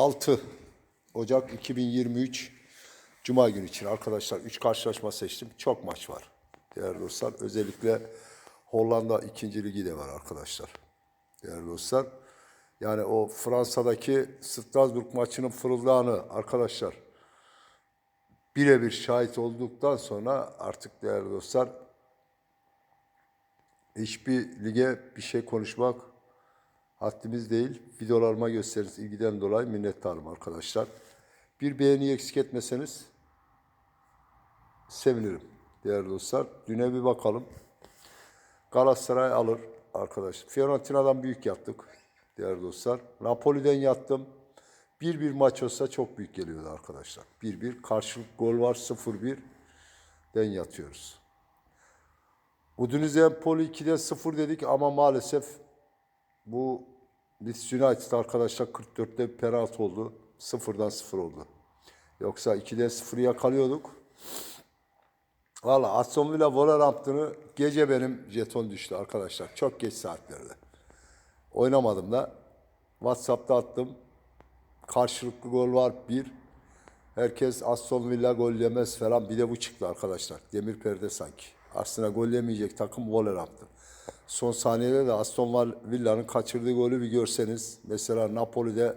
6 Ocak 2023 Cuma günü için arkadaşlar 3 karşılaşma seçtim. Çok maç var değerli dostlar. Özellikle Hollanda 2. ligi de var arkadaşlar. Değerli dostlar. Yani o Fransa'daki Strasbourg maçının fırıldağını arkadaşlar birebir şahit olduktan sonra artık değerli dostlar hiçbir lige bir şey konuşmak haddimiz değil. Videolarıma gösteriniz ilgiden dolayı minnettarım arkadaşlar. Bir beğeni eksik etmeseniz sevinirim değerli dostlar. Düne bir bakalım. Galatasaray alır arkadaşlar. Fiorentina'dan büyük yattık değerli dostlar. Napoli'den yattım. 1-1 maç olsa çok büyük geliyordu arkadaşlar. 1-1 karşılık gol var 0-1 den yatıyoruz. Udinese Empoli 2'de 0 dedik ama maalesef bu Leeds United arkadaşlar 44'te bir penaltı oldu. 0'dan 0 oldu. Yoksa 2'de 0'ı yakalıyorduk. Valla Aston Villa Wolverhampton'ı gece benim jeton düştü arkadaşlar. Çok geç saatlerde. Oynamadım da. Whatsapp'ta attım. Karşılıklı gol var bir. Herkes Aston Villa gol yemez falan. Bir de bu çıktı arkadaşlar. Demir perde sanki. Aslında gol yemeyecek takım Wolverhampton. Son saniyede de Aston Villa'nın kaçırdığı golü bir görseniz. Mesela Napoli'de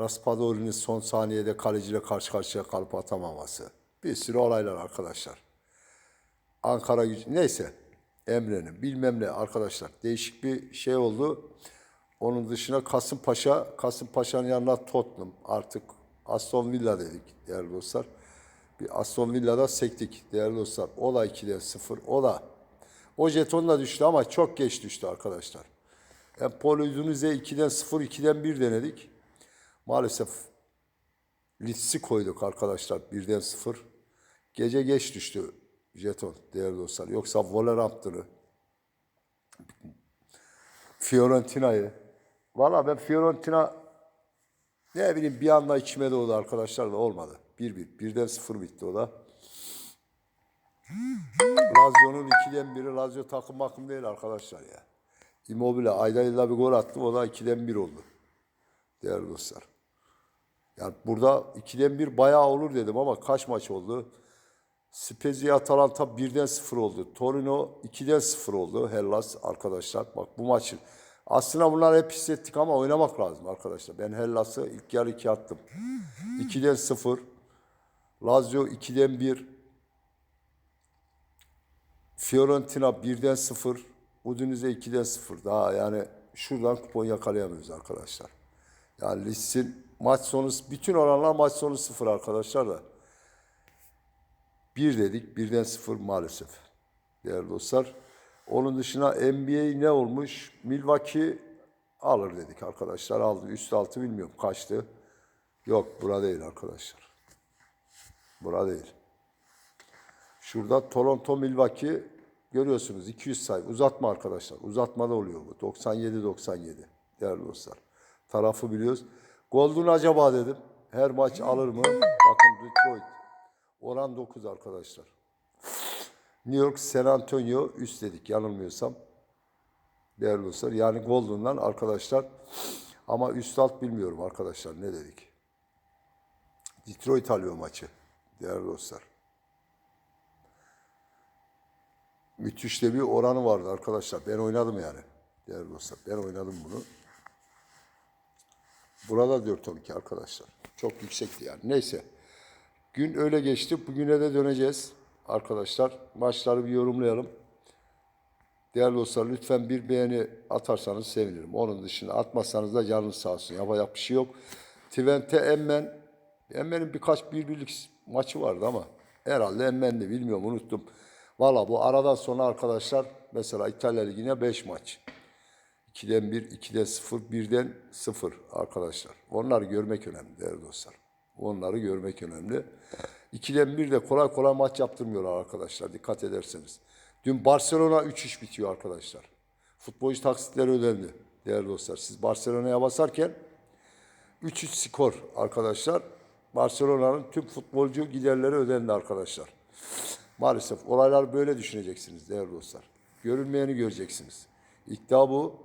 Raspadori'nin son saniyede kaleciyle karşı karşıya kalıp atamaması. Bir sürü olaylar arkadaşlar. Ankara gücü neyse Emre'nin bilmem ne arkadaşlar değişik bir şey oldu. Onun dışında Kasımpaşa, Kasımpaşa'nın yanına Tottenham artık Aston Villa dedik değerli dostlar. Bir Aston Villa'da sektik değerli dostlar. O da 2'de 0. O da o jeton da düştü ama çok geç düştü arkadaşlar. Empoli Udinese 2'den 0, 2'den 1 denedik. Maalesef Litz'i koyduk arkadaşlar 1'den 0. Gece geç düştü jeton değerli dostlar. Yoksa Wolverhampton'ı, Fiorentina'yı. Valla ben Fiorentina ne bileyim bir anda içime doğdu arkadaşlar da olmadı. 1-1. Birden 0 bitti o da. Lazio'nun 2'den biri Lazio takım makım değil arkadaşlar ya. Immobile ayda yılda bir gol attı o da 2'den 1 oldu. Değerli dostlar. Yani burada 2'den 1 bayağı olur dedim ama kaç maç oldu? Spezia Atalanta 1'den 0 oldu. Torino 2'den 0 oldu. Hellas arkadaşlar. Bak bu maçın. Aslında bunlar hep hissettik ama oynamak lazım arkadaşlar. Ben Hellas'ı ilk yarı 2 attım. 2'den 0. Lazio 2'den 1. Fiorentina 1'den 0. Udinese 2'den 0. Daha yani şuradan kupon yakalayamıyoruz arkadaşlar. Yani Lisz'in maç sonu bütün oranlar maç sonu 0 arkadaşlar da. 1 dedik. Birden 0 maalesef. Değerli dostlar. Onun dışında NBA ne olmuş? Milwaukee alır dedik arkadaşlar. Aldı. Üst altı bilmiyorum kaçtı. Yok bura değil arkadaşlar. Bura değil. Şurada Toronto Milwaukee görüyorsunuz 200 sayı. Uzatma arkadaşlar. Uzatmada oluyor bu. 97-97 değerli dostlar. Tarafı biliyoruz. Golden acaba dedim. Her maç alır mı? Bakın Detroit. Oran 9 arkadaşlar. New York, San Antonio üst dedik yanılmıyorsam. Değerli dostlar. Yani Golden'dan arkadaşlar. Ama üst alt bilmiyorum arkadaşlar ne dedik. Detroit alıyor maçı. Değerli dostlar. Müthiş de bir oranı vardı arkadaşlar. Ben oynadım yani. Değerli dostlar. Ben oynadım bunu. Burada 4-12 arkadaşlar. Çok yüksekti yani. Neyse. Gün öyle geçti. Bugüne de döneceğiz arkadaşlar. Maçları bir yorumlayalım. Değerli dostlar lütfen bir beğeni atarsanız sevinirim. Onun dışında atmazsanız da canınız sağ olsun. Yapacak bir şey yok. Twente Emmen. Emmen'in birkaç bir birlik maçı vardı ama herhalde Emmen'di bilmiyorum unuttum. Valla bu aradan sonra arkadaşlar mesela İtalya Ligi'ne 5 maç. 2'den 1, 2'den 0, 1'den 0 arkadaşlar. Onları görmek önemli değerli dostlar. Onları görmek önemli. 2'den 1 de kolay kolay maç yaptırmıyorlar arkadaşlar dikkat ederseniz. Dün Barcelona 3-3 bitiyor arkadaşlar. Futbolcu taksitleri ödendi değerli dostlar. Siz Barcelona'ya basarken 3-3 skor arkadaşlar. Barcelona'nın tüm futbolcu giderleri ödendi arkadaşlar. Maalesef olaylar böyle düşüneceksiniz değerli dostlar. Görülmeyeni göreceksiniz. İddia bu.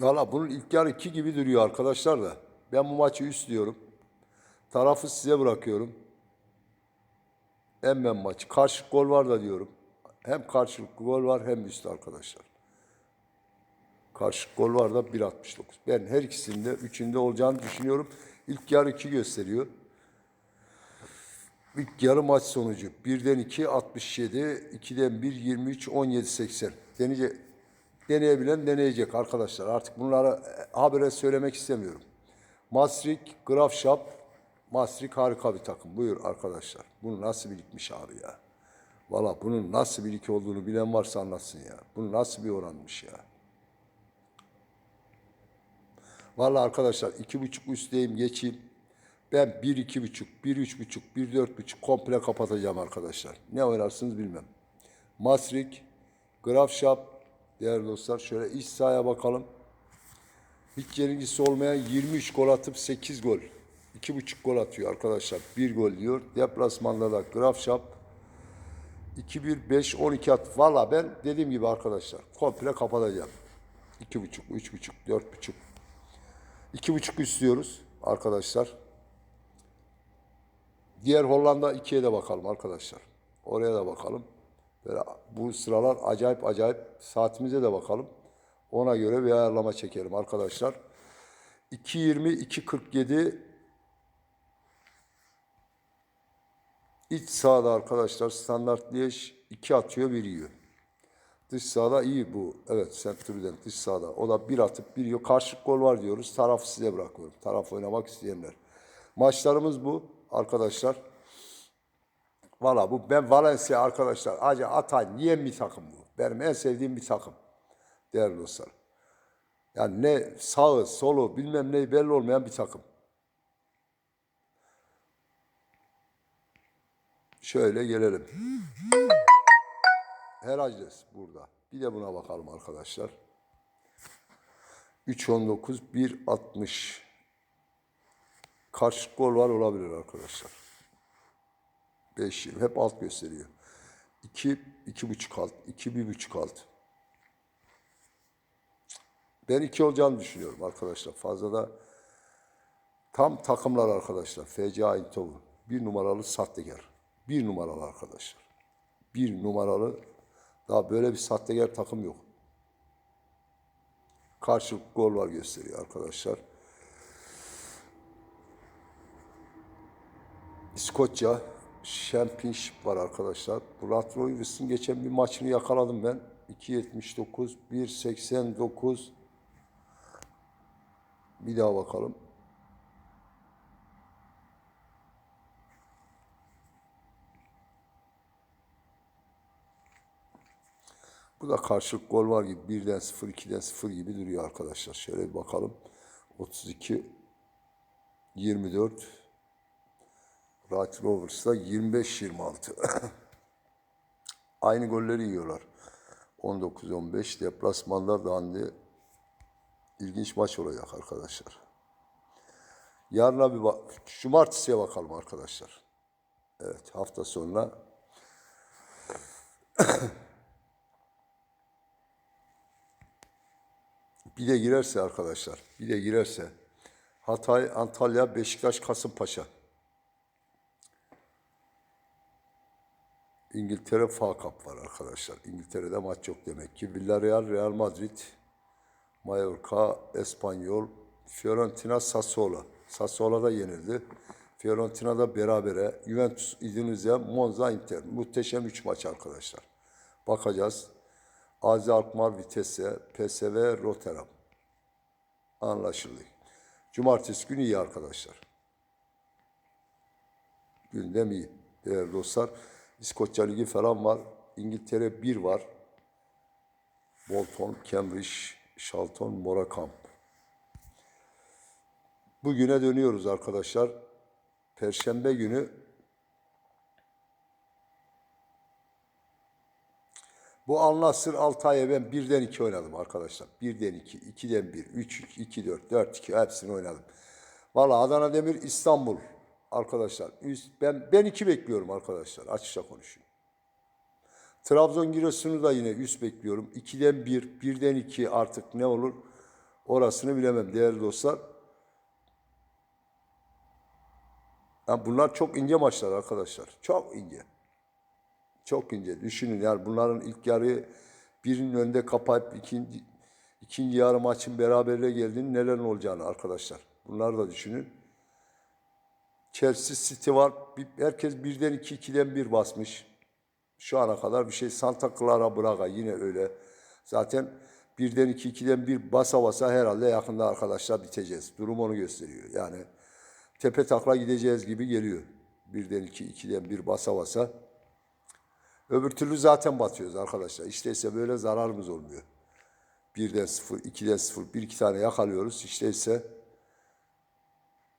Valla bunun ilk yarı 2 gibi duruyor arkadaşlar da. Ben bu maçı üst diyorum. Tarafı size bırakıyorum. Emmen maçı. Karşı gol var da diyorum. Hem karşılıklı gol var hem üst arkadaşlar. Karşı gol var da 1.69. Ben her ikisinde, üçünde olacağını düşünüyorum. İlk yarı 2 gösteriyor. İlk yarı maç sonucu. 1'den 2 67, 2'den 1 23 17 80. Deneyecek, deneyebilen deneyecek arkadaşlar. Artık bunları e, habere söylemek istemiyorum. Masrik, Grafşap, Masrik harika bir takım. Buyur arkadaşlar. Bunu nasıl birikmiş abi ya. Valla bunun nasıl bir iki olduğunu bilen varsa anlatsın ya. Bunu nasıl bir oranmış ya. Valla arkadaşlar iki buçuk üstteyim geçeyim. Ben bir iki buçuk, bir üç buçuk, bir dört buçuk komple kapatacağım arkadaşlar. Ne oynarsınız bilmem. Masrik, Grafşap, değerli dostlar şöyle iç sahaya bakalım. Hiç yenilgisi olmayan 23 gol atıp 8 gol. 2,5 gol atıyor arkadaşlar. 1 gol diyor. Deplasmanda da Grafşap 2-1-5-12 at. Valla ben dediğim gibi arkadaşlar komple kapatacağım. 2,5, 3,5, 4,5. 2,5 istiyoruz arkadaşlar. Diğer Hollanda 2'ye de bakalım arkadaşlar. Oraya da bakalım. Böyle bu sıralar acayip acayip saatimize de bakalım. Ona göre bir ayarlama çekelim arkadaşlar. 2.20, 2.47 iç sahada arkadaşlar standart Liège 2 atıyor 1 yiyor. Dış sahada iyi bu. Evet Centuriden dış sahada. O da bir atıp bir yiyor. Karşılık gol var diyoruz. Tarafı size bırakıyorum. Taraf oynamak isteyenler. Maçlarımız bu arkadaşlar. Valla bu ben Valencia arkadaşlar. Acı Atay niye bir takım bu? Benim en sevdiğim bir takım. Değerli dostlar. Yani ne sağı, solu bilmem ne belli olmayan bir takım. Şöyle gelelim. Heracles burada. Bir de buna bakalım arkadaşlar. 3.19, 1.60. Karşı gol var olabilir arkadaşlar. 5 20 hep alt gösteriyor. 2 2.5 alt, 2 1.5 alt. Ben 2 olacağını düşünüyorum arkadaşlar. Fazla da tam takımlar arkadaşlar. FC Eindhoven. Bir numaralı sahtekar. Bir numaralı arkadaşlar. Bir numaralı daha böyle bir sahtekar takım yok. Karşılık gol var gösteriyor arkadaşlar. İskoçya Championship var arkadaşlar. Bulat Royvis'in geçen bir maçını yakaladım ben. 2.79, 1.89. Bir daha bakalım. Bu da karşılık gol var gibi. 1'den 0, 2'den 0 gibi duruyor arkadaşlar. Şöyle bir bakalım. 32, 24, Right Rovers'da 25-26. Aynı golleri yiyorlar. 19-15 deplasmanda Dandi ilginç maç olacak arkadaşlar. Yarına bir bak, cumartesiye bakalım arkadaşlar. Evet hafta sonuna bir de girerse arkadaşlar, bir de girerse Hatay, Antalya, Beşiktaş, Kasımpaşa. İngiltere FA Cup var arkadaşlar. İngiltere'de maç yok demek ki. Villarreal, Real Madrid, Mallorca, Espanyol, Fiorentina, Sassuolo. Sassuolo da yenildi. Fiorentina da berabere. Juventus, Udinese, Monza, Inter. Muhteşem 3 maç arkadaşlar. Bakacağız. Azi Alkmaar, Vitesse, PSV, Rotterdam. Anlaşıldı. Cumartesi günü iyi arkadaşlar. Gündem iyi. Değerli dostlar. İskoçya Ligi falan var. İngiltere 1 var. Bolton, Cambridge, Charlton, Morecambe. Bugüne dönüyoruz arkadaşlar. Perşembe günü Bu Al-Nassr Altay'a ben birden iki oynadım arkadaşlar. Birden iki, ikiden bir, üç, iki, dört, dört, iki hepsini oynadım. Valla Adana Demir İstanbul arkadaşlar. Ben ben iki bekliyorum arkadaşlar. Açıkça konuşayım. Trabzon Giresun'u da yine üst bekliyorum. 2'den 1, 1'den 2 artık ne olur? Orasını bilemem değerli dostlar. Yani bunlar çok ince maçlar arkadaşlar. Çok ince. Çok ince. Düşünün yani bunların ilk yarı birinin önünde kapayıp ikinci ikinci yarı maçın beraberliğe geldiğini neler olacağını arkadaşlar. Bunları da düşünün. Chelsea City var. Herkes birden iki, ikiden bir basmış. Şu ana kadar bir şey. Santa Clara Braga yine öyle. Zaten birden iki, ikiden bir basa basa herhalde yakında arkadaşlar biteceğiz. Durum onu gösteriyor. Yani tepe takla gideceğiz gibi geliyor. Birden iki, ikiden bir basa basa. Öbür türlü zaten batıyoruz arkadaşlar. İşte ise böyle zararımız olmuyor. Birden sıfır, ikiden sıfır, bir iki tane yakalıyoruz. İşte ise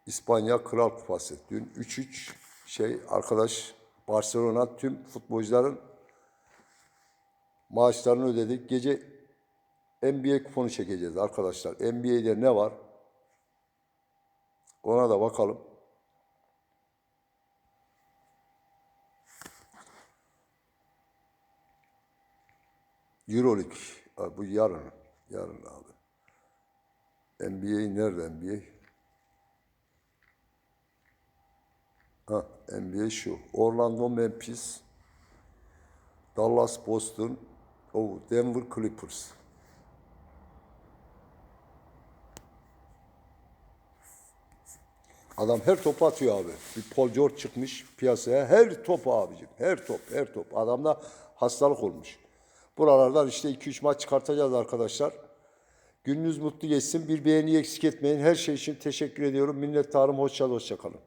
İspanya Kral Kupası. Dün 3-3 şey arkadaş Barcelona tüm futbolcuların maaşlarını ödedik. Gece NBA kuponu çekeceğiz arkadaşlar. NBA'de ne var? Ona da bakalım. Euroleague. Bu yarın. Yarın abi. NBA nerede NBA? Ha, NBA şu. Orlando, Memphis, Dallas, Boston, oh, Denver Clippers. Adam her topu atıyor abi. Bir Paul George çıkmış piyasaya. Her top abicim. Her top, her top. Adamda hastalık olmuş. Buralardan işte 2-3 maç çıkartacağız arkadaşlar. Gününüz mutlu geçsin. Bir beğeni eksik etmeyin. Her şey için teşekkür ediyorum. Minnettarım. Hoşça hoşça kalın.